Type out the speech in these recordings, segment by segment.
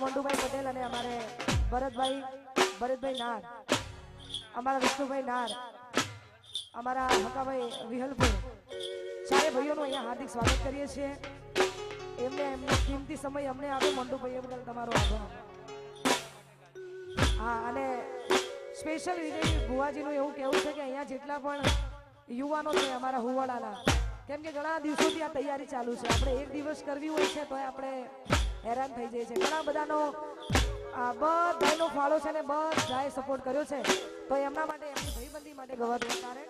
અમારા મોન્ટુભાઈ પટેલ અને અમારે ભરતભાઈ ભરતભાઈ નાર, અમારા વિષ્ણુભાઈ નાર, અમારા હકાભાઈ વિહલભાઈ. ચારે ભાઈઓનું અહીંયા હાર્દિક સ્વાગત કરીએ છીએ. એમને એમનો કિંમતી સમય અમને આપ્યો મંડુભાઈ બદલ તમારો આભાર હા, અને સ્પેશિયલ વિજય ભુવાજીનું એવું કહેવું છે કે અહીંયા જેટલા પણ યુવાનો છે અમારા હુવાડાના, કેમ કે ઘણા દિવસોથી આ તૈયારી ચાલુ છે. આપણે એક દિવસ કરવી હોય છે તો આપણે હેરાન થઈ જાય છે. ઘણા બધાનો, આ બધાનો ફાળો છે ને બધાએ સપોર્ટ કર્યો છે. તો એમના માટે, એમની ભાઈબંધી માટે ગવા દો તારે.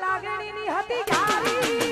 લાગણીની હતી જારી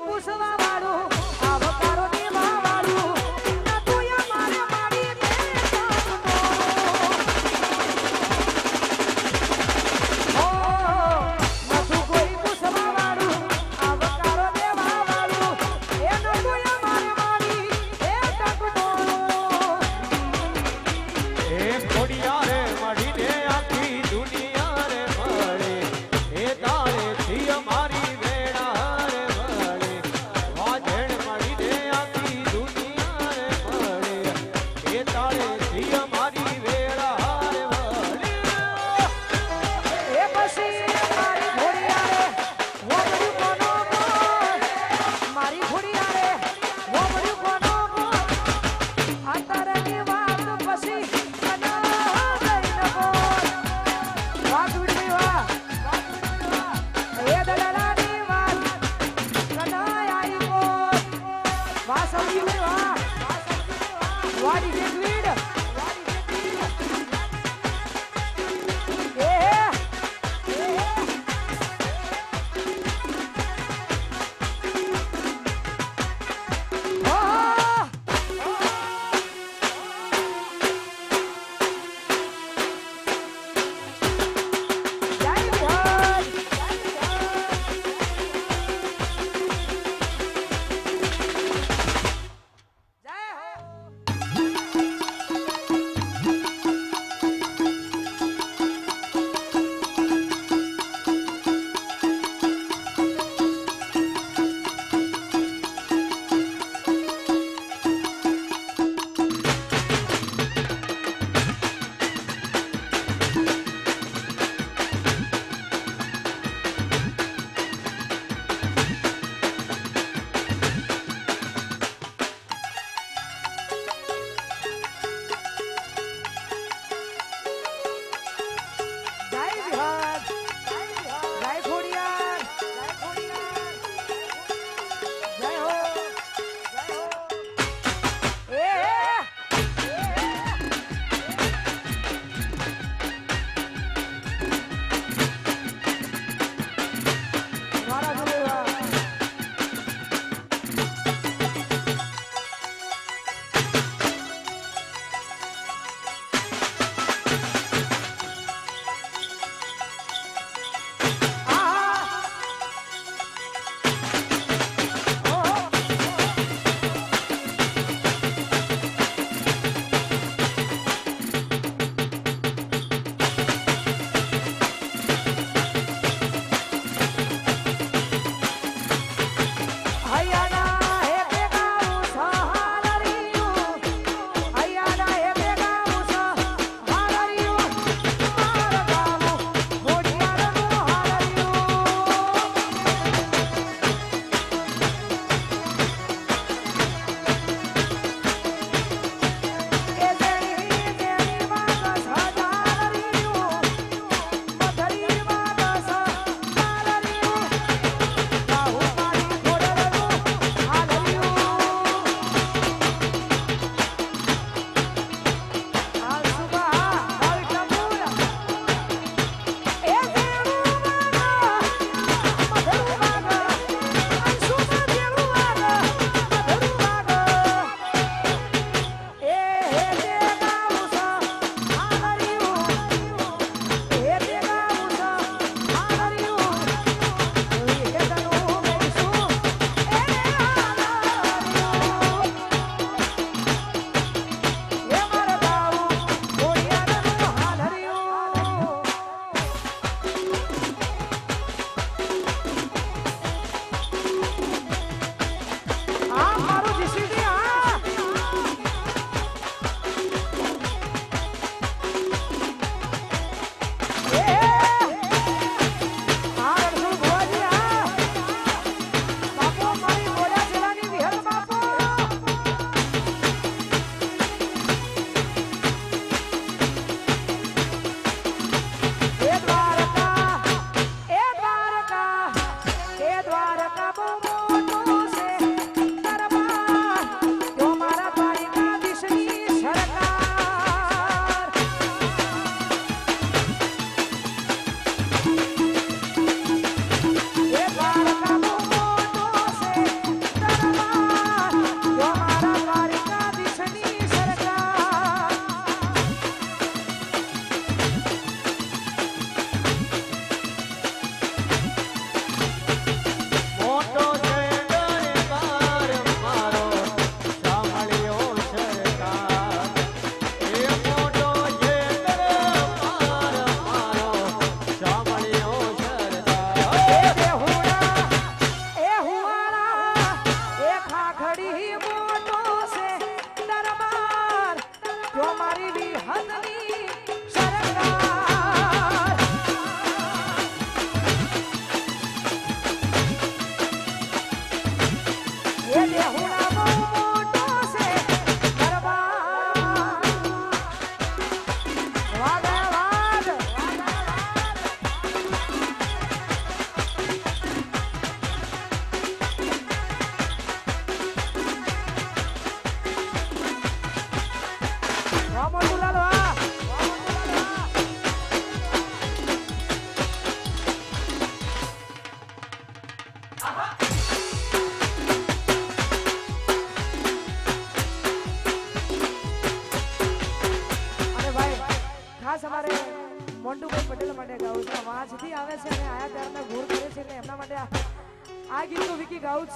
પૂછવા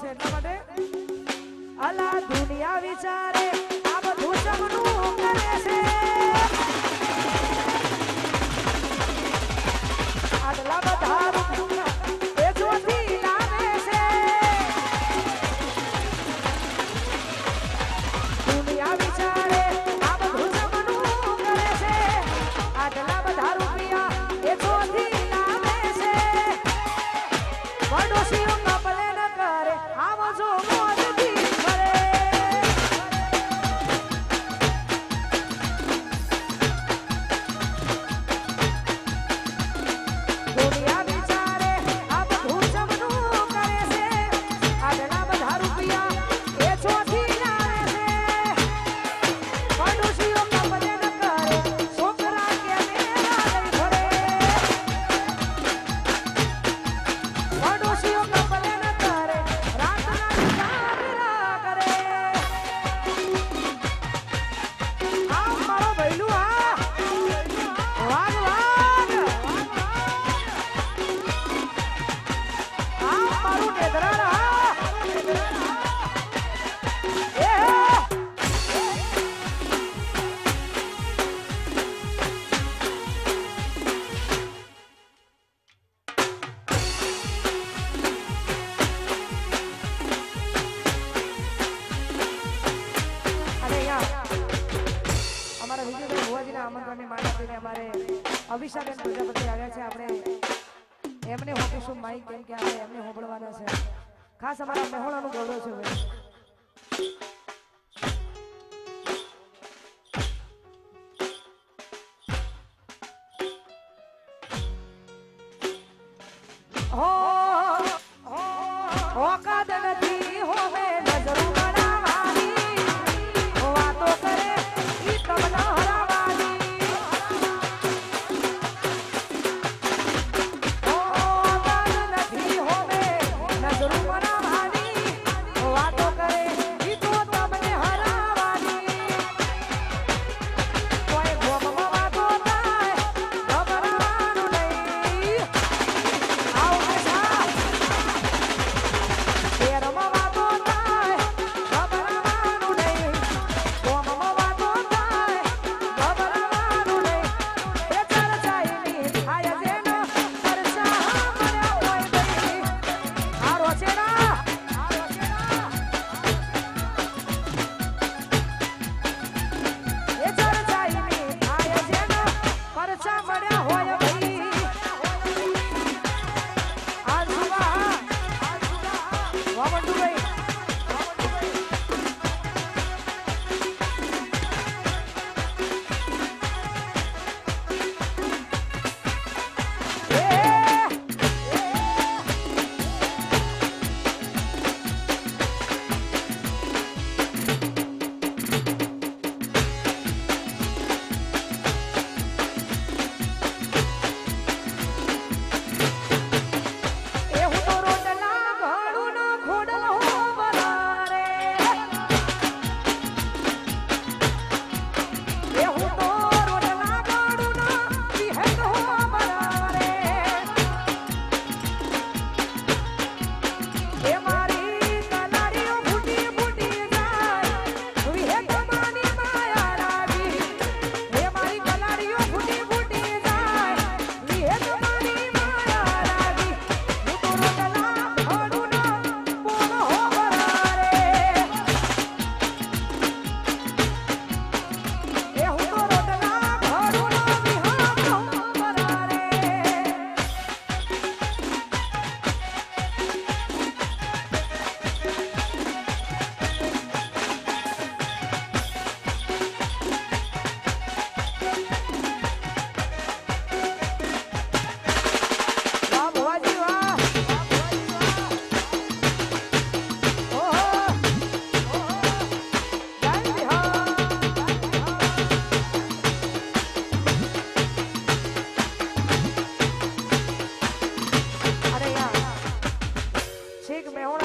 Serdar Bade. અમારે અમિષાબેન પ્રજાપતિ આવ્યા છે. આપણે એમને હોકીશું માઈક કેમ કે આપણે એમને હોંભળવાના છે? ખાસ અમારા મહોળાનું ગૌરવ છે. ભાઈ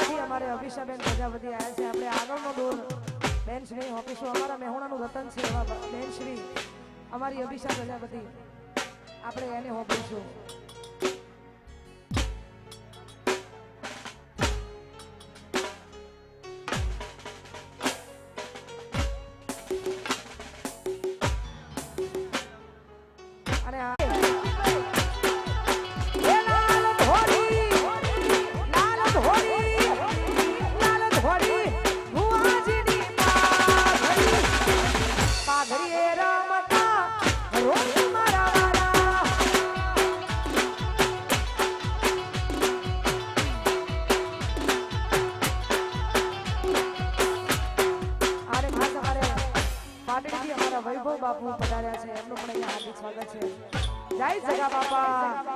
ફરીથી અમારે અભિષાબેન બધી આવ્યા છે. આપણે આગળનો દોર બેન શ્રી ઓફિસો અમારા મહેણાનું રતન છે એવા બેન શ્રી અમારી અભિષા પ્રજાપતિ. આપણે એને હોપીશું સ્વાગત છે. જય જગા બાપા.